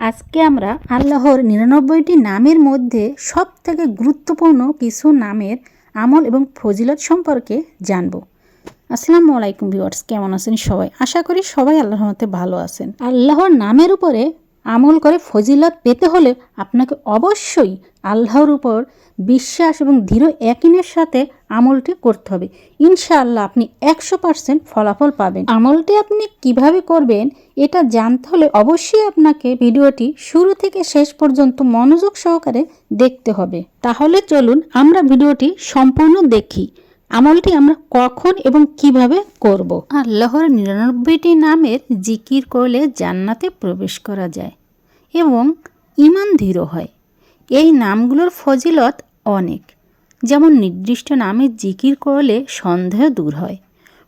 আজকে আমরা আল্লাহর নিরানব্বইটি নামের মধ্যে সব থেকে গুরুত্বপূর্ণ কিছু নামের আমল এবং ফজিলত সম্পর্কে জানব। আসসালামু আলাইকুম ভিওয়ার্স কেমন আছেন সবাই? আশা করি সবাই আল্লাহর মতে ভালো আছেন। আল্লাহর নামের উপরে আমল করে ফজিলত পেতে হলে আপনাকে অবশ্যই আল্লাহর উপর বিশ্বাস এবং দৃঢ় একিনের সাথে আমলটি করতে হবে। ইনশাআল্লাহ আপনি একশো পার্সেন্ট ফলাফল পাবেন। আমলটি আপনি কীভাবে করবেন এটা জানতে হলে অবশ্যই আপনাকে ভিডিওটি শুরু থেকে শেষ পর্যন্ত মনোযোগ সহকারে দেখতে হবে। তাহলে চলুন আমরা ভিডিওটি সম্পূর্ণ দেখি। আমলটি আমরা কখন এবং কীভাবে করব? আল্লাহর নিরানব্বইটি নামের জিকির করলে জান্নাতে প্রবেশ করা যায় এবং ইমান দৃঢ় হয়। এই নামগুলোর ফজিলত অনেক। যেমন নির্দিষ্ট নামে জিকির করলে সন্দেহ দূর হয়,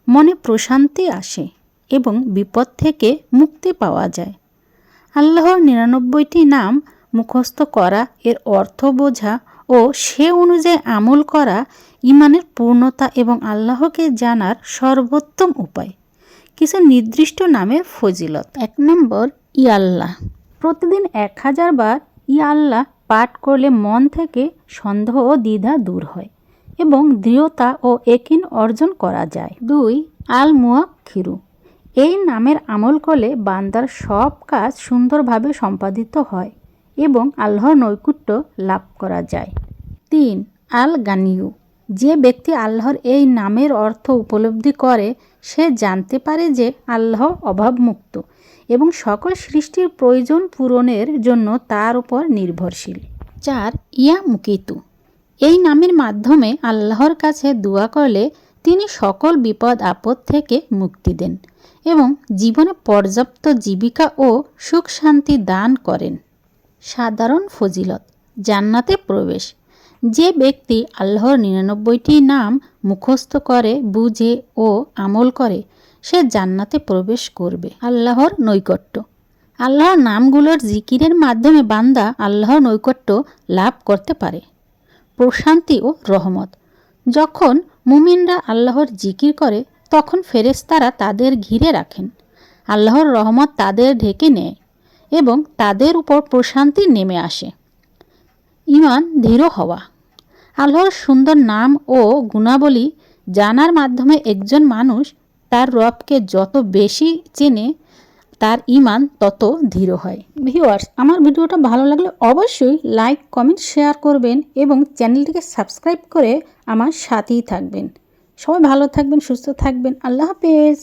মনে প্রশান্তি আসে এবং বিপদ থেকে মুক্তি পাওয়া যায়। আল্লাহর নিরানব্বইটি নাম মুখস্থ করা এর অর্থ বোঝা ও সে অনুযায়ী আমল করা ইমানের পূর্ণতা এবং আল্লাহকে জানার সর্বোত্তম উপায়। কিছু নির্দিষ্ট নামের ফজিলত। এক নম্বর ইয়াল্লাহ প্রতিদিন এক হাজার বার ইয়াল্লাহ পাঠ করলে মন থেকে সন্দেহ ও দ্বিধা দূর হয় এবং দৃঢ়তা ও একিন অর্জন করা যায়। দুই আল মুয়াক্ষিরু এই নামের আমল করলে বান্দার সব কাজ সুন্দরভাবে সম্পাদিত হয় এবং আল্লাহর নৈকুট্য লাভ করা যায়। তিন আল গানিউ যে ব্যক্তি আল্লাহর এই নামের অর্থ উপলব্ধি করে, সে জানতে পারে যে আল্লাহ অভাবমুক্ত এবং সকল সৃষ্টির প্রয়োজন পূরণের জন্য তার উপর নির্ভরশীল। চার, ইয়া মুকিতু। এই নামের মাধ্যমে আল্লাহর কাছে দোয়া করলে তিনি সকল বিপদ আপদ থেকে মুক্তি দেন এবং জীবনে পর্যাপ্ত জীবিকা ও সুখ শান্তি দান করেন। সাধারণ ফজিলত, জান্নাতে প্রবেশ। যে ব্যক্তি আল্লাহর নিরানব্বইটি নাম মুখস্থ করে, বুঝে ও আমল করে, সে জান্নাতে প্রবেশ করবে। আল্লাহর নৈকট্য। আল্লাহর নামগুলোর জিকিরের মাধ্যমে বান্দা আল্লাহর নৈকট্য লাভ করতে পারে। প্রশান্তি ও রহমত। যখন মুমিনরা আল্লাহর জিকির করে, তখন ফেরেশতারা তাদের ঘিরে রাখেন। আল্লাহর রহমত তাদের ঢেকে নেয় এবং তাদের উপর প্রশান্তি নেমে আসে। ইমান দৃঢ় হওয়া। আল্লাহর সুন্দর নাম ও গুণাবলী জানার মাধ্যমে একজন মানুষ তার রবকে যত বেশি চেনে, তার ইমান তত দৃঢ় হয়। ভিউয়ার্স, আমার ভিডিওটা ভালো লাগলে অবশ্যই লাইক, কমেন্ট, শেয়ার করবেন এবং চ্যানেলটিকে সাবস্ক্রাইব করে আমার সাথেই থাকবেন। সবাই ভালো থাকবেন, সুস্থ থাকবেন। আল্লাহ হাফেজ।